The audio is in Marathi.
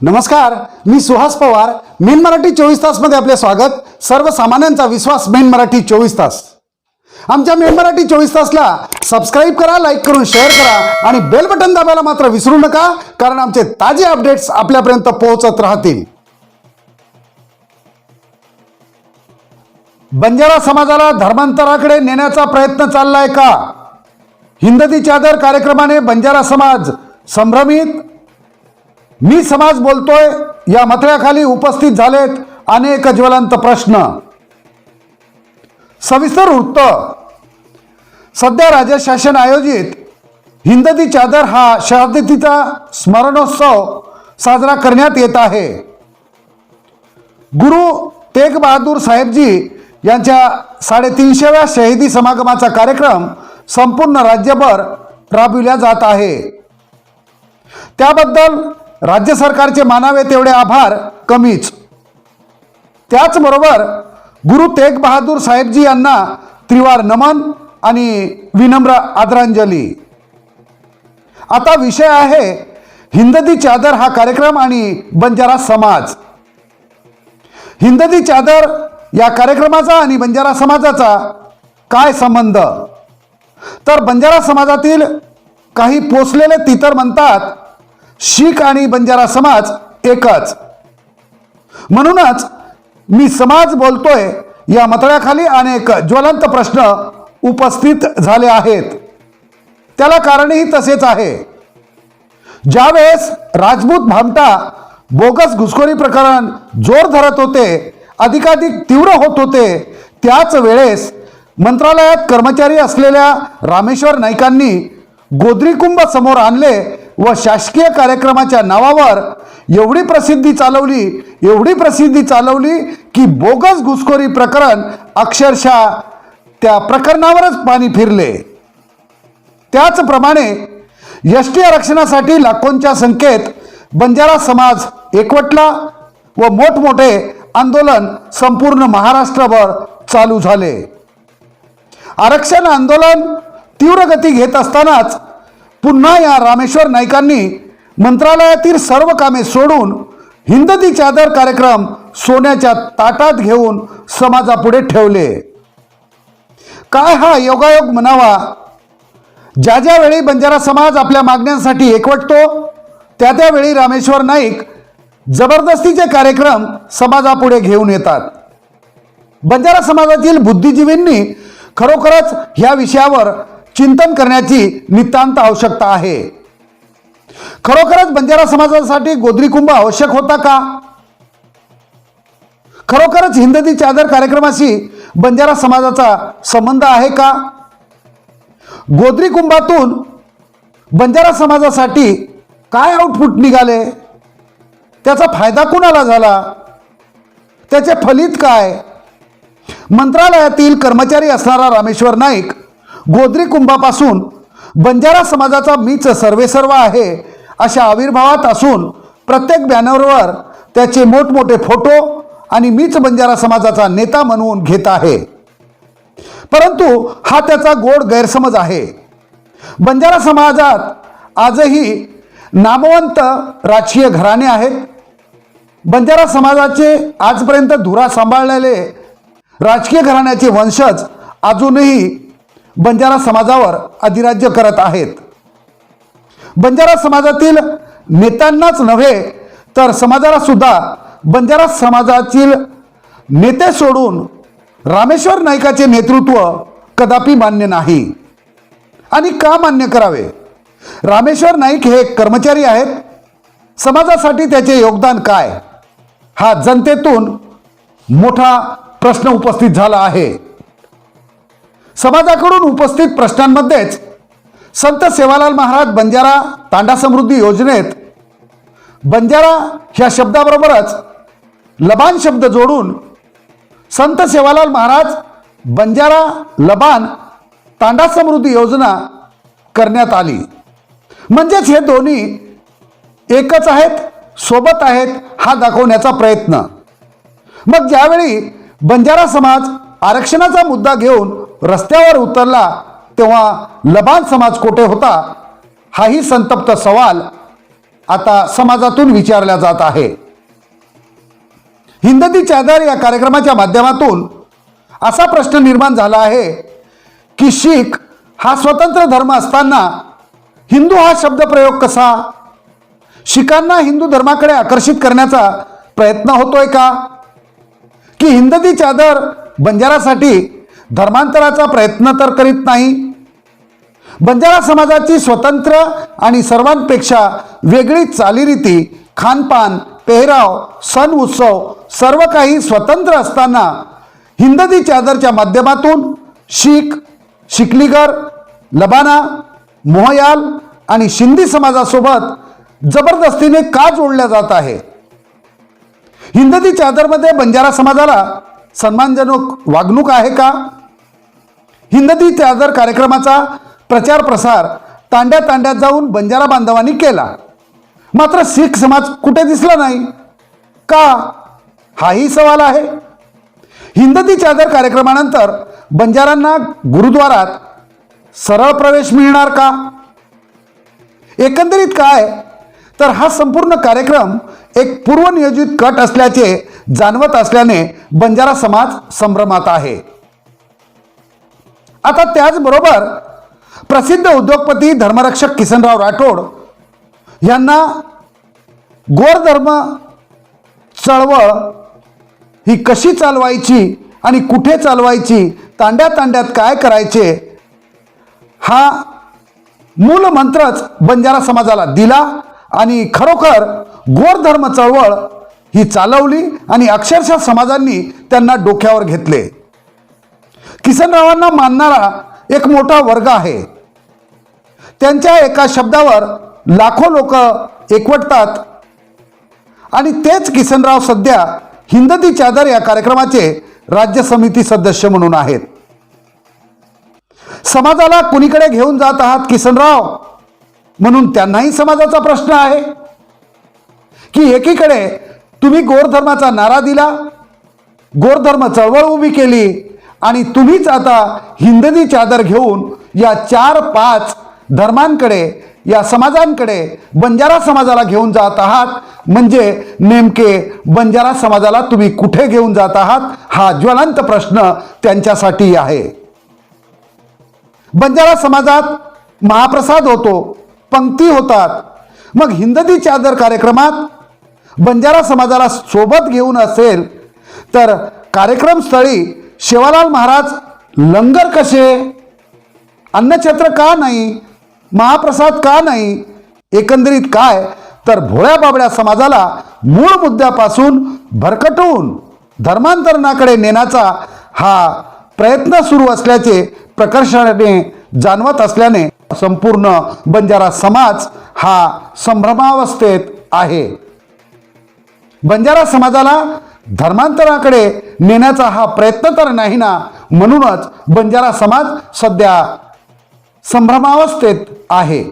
नमस्कार मी सुहास पवार. मेन मराठी चोवीस तासमध्ये आपले स्वागत. सर्वसामान्यांचा विश्वास मेन मराठी चोवीस तास. आमच्या मेन मराठी चोवीस तासला सबस्क्राईब करा लाईक करून शेअर करा आणि बेल बटन दाबायला मात्र विसरू नका कारण आमचे ताजे अपडेट्स आपल्यापर्यंत पोहोचत राहतील. बंजारा समाजाला धर्मांतराकडे नेण्याचा प्रयत्न चाललाय का? हिंदती चादर कार्यक्रमाने बंजारा समाज संभ्रमित मी समाज बोलतोय या मथळ्याखाली उपस्थित झालेत अनेक ज्वलंत प्रश्न. सविस्तर वृत्त. सध्या राज्य शासन आयोजित हिंदती चादर हा शहादतीचा स्मरणोत्सव साजरा करण्यात येत आहे. गुरु तेग बहादूर साहेबजी यांच्या साडेतीनशेव्या शहीदी समागमाचा कार्यक्रम संपूर्ण राज्यभर राबविला जात आहे. त्याबद्दल राज्य सरकारचे मानावे तेवढे आभार कमीच. त्याचबरोबर गुरु तेग बहादूर साहेबजी यांना त्रिवार नमन आणि विनम्र आदरांजली. आता विषय आहे हिंददी चादर हा कार्यक्रम आणि बंजारा समाज. हिंददी चादर या कार्यक्रमाचा आणि बंजारा समाजाचा काय संबंध? तर बंजारा समाजातील काही पोचलेले तितर म्हणतात शीख आणि बंजारा समाज एकच. म्हणूनच मी समाज बोलतोय या मतळ्याखाली अनेक ज्वलंत प्रश्न उपस्थित झाले आहेत. त्याला कारणही तसेच आहे. ज्यावेळेस राजपूत भामटा बोगस घुसखोरी प्रकरण जोर धरत होते अधिकाधिक तीव्र होत होते त्याच वेळेस मंत्रालयात कर्मचारी असलेल्या रामेश्वर नाईकांनी गोद्रीकुंभ समोर आणले व शासकीय कार्यक्रमाच्या नावावर एवढी प्रसिद्धी चालवली एवढी प्रसिद्धी चालवली की बोगस घुसखोरी प्रकरण अक्षरशः त्या प्रकरणावरच पाणी फिरले. त्याचप्रमाणे एस टी आरक्षणासाठी लाखोंच्या संख्येत बंजारा समाज एकवटला व मोठमोठे आंदोलन संपूर्ण महाराष्ट्रभर चालू झाले. आरक्षण आंदोलन तीव्र गती घेत असतानाच पुन्हा या रामेश्वर नाईकांनी मंत्रालयातील सर्व कामे सोडून हिंदती चादर कार्यक्रम सोन्याच्या ताटात घेऊन समाजापुढे ठेवले. काय हा योगायोग म्हणावा? ज्या ज्यावेळी बंजारा समाज आपल्या मागण्यांसाठी एकवटतो त्या त्यावेळी रामेश्वर नाईक जबरदस्तीचे कार्यक्रम समाजापुढे घेऊन येतात. बंजारा समाजातील बुद्धिजीवींनी खरोखरच ह्या विषयावर चिंतन करण्याची नितांत आवश्यकता आहे. खरोखरच बंजारा समाजासाठी गोद्री कुंभ आवश्यक होता का? खरोखरच हिंदती चादर कार्यक्रमाशी बंजारा समाजाचा संबंध आहे का? गोद्री कुंभातून बंजारा समाजासाठी काय आउटपुट निघाले? त्याचा फायदा कुणाला झाला? त्याचे फलित काय? मंत्रालयातील कर्मचारी असणारा रामेश्वर नाईक गोद्री कुंभापासून बंजारा समाजाचा मीच सर्वेसर्व आहे अशा आविर्भावात असून प्रत्येक बॅनरवर त्याचे मोठमोठे फोटो आणि मीच बंजारा समाजाचा नेता म्हणून घेत आहे. परंतु हा त्याचा गोड गैरसमज आहे. बंजारा समाजात आजही नामवंत राजकीय घराणे आहेत. बंजारा समाजाचे आजपर्यंत धुरा सांभाळलेले राजकीय घराण्याचे वंशज अजूनही बंजारा समाजावर अधिराज्य करत आहेत. बंजारा समाजातील नेत्यांनाच नव्हे तर समाजाला सुद्धा बंजारा समाजातील नेते सोडून रामेश्वर नाईकाचे नेतृत्व कदापि मान्य नाही. आणि का मान्य करावे? रामेश्वर नाईक हे कर्मचारी आहेत. समाजासाठी त्याचे योगदान काय? हा जनतेतून मोठा प्रश्न उपस्थित झाला आहे. समाजाकडून उपस्थित प्रश्नांमध्येच संत सेवालाल महाराज बंजारा तांडा समृद्धी योजनेत बंजारा ह्या शब्दाबरोबरच लबान शब्द जोडून संत सेवालाल महाराज बंजारा लबान तांडा समृद्धी योजना करण्यात आली. म्हणजेच हे दोन्ही एकच आहेत सोबत आहेत हा दाखवण्याचा प्रयत्न. मग ज्यावेळी बंजारा समाज आरक्षणाचा मुद्दा घेऊन रस्त्यावर उतरला तेव्हा लबान समाज कोठे होता हाही संतप्त सवाल आता समाजातून विचारला जात आहे. हिंदती चादर या कार्यक्रमाच्या माध्यमातून असा प्रश्न निर्माण झाला आहे की शीख हा स्वतंत्र धर्म असताना हिंदू हा शब्दप्रयोग कसा? शिखांना हिंदू धर्माकडे आकर्षित करण्याचा प्रयत्न होतोय का? की हिंदती चादर बंजारासाठी धर्मांतराचा प्रयत्न तर करीत नाही. बंजारा समाजाची स्वतंत्र आणि सर्वांपेक्षा वेगळी चालीरीती खानपान पेहराव सण उत्सव सर्व काही स्वतंत्र असताना हिंददी चादरच्या माध्यमातून शीख शिकलीगर लबाना मोहयाल आणि शिंदी समाजासोबत जबरदस्तीने का जोडल्या जात आहे? हिंददी चादरमध्ये बंजारा समाजाला सन्मानजनक वागणूक आहे का? हिंदती चादर कार्यक्रमाचा प्रचार प्रसार तांड्या तांड्यात जाऊन बंजारा बांधवांनी केला. मात्र शीख समाज कुठे दिसला नाही? का? हाही सवाल आहे. हिंदती चादर कार्यक्रमानंतर बंजारांना गुरुद्वारात सरळ प्रवेश मिळणार का? एकंदरीत काय? तर हा संपूर्ण कार्यक्रम एक पूर्वनियोजित कट असल्याचे जाणवत असल्याने बंजारा समाज संभ्रमात आहे. आता त्याचबरोबर प्रसिद्ध उद्योगपती धर्मरक्षक किसनराव राठोड यांना गोरधर्म चळवळ ही कशी चालवायची आणि कुठे चालवायची तांड्या तांड्यात काय करायचे हा मूल मंत्रच बंजारा समाजाला दिला आणि खरोखर गोरधर्म चळवळ ही चालवली आणि अक्षरशः समाजांनी त्यांना डोक्यावर घेतले. किसनरावांना मानणारा एक मोठा वर्ग आहे. त्यांच्या एका शब्दावर लाखो लोक एकवटतात. आणि तेच किसनराव सध्या हिंदती चादर या कार्यक्रमाचे राज्य समिती सदस्य म्हणून आहेत. समाजाला कुणीकडे घेऊन जात आहात किसनराव? म्हणून त्यांनाही समाजाचा प्रश्न आहे. की एकीकडे तुम्ही गोरधर्माचा नारा दिला गोरधर्म चळवळ उभी केली आणि तुम्हीच आता हिंदनी चादर घेऊन या चार पाच धर्मांकडे या समाजांकडे बंजारा समाजाला घेऊन जात आहात. म्हणजे नेमके बंजारा समाजाला तुम्ही कुठे घेऊन जात आहात? हा ज्वलंत प्रश्न त्यांच्यासाठी आहे. बंजारा समाजात महाप्रसाद होतो पंक्ती होतात. मग हिंदती चादर कार्यक्रमात बंजारा समाजाला सोबत घेऊन असेल तर कार्यक्रमस्थळी शिवालाल महाराज लंगर कसे? अन्नछत्र का नाही? महाप्रसाद का नाही? एकंदरीत काय? तर भोळ्या बाबड्या समाजाला मूळ मुद्द्यापासून भरकटून धर्मांतरणाकडे नेण्याचा हा प्रयत्न सुरू असल्याचे प्रकर्षाने जाणवत असल्याने संपूर्ण बंजारा समाज हा संभ्रमावस्थेत आहे. बंजारा समाजाला धर्मांतराकडे नेण्याचा हा प्रयत्न तर नाही ना? म्हणूनच बंजारा समाज सध्या संभ्रमावस्थेत आहे.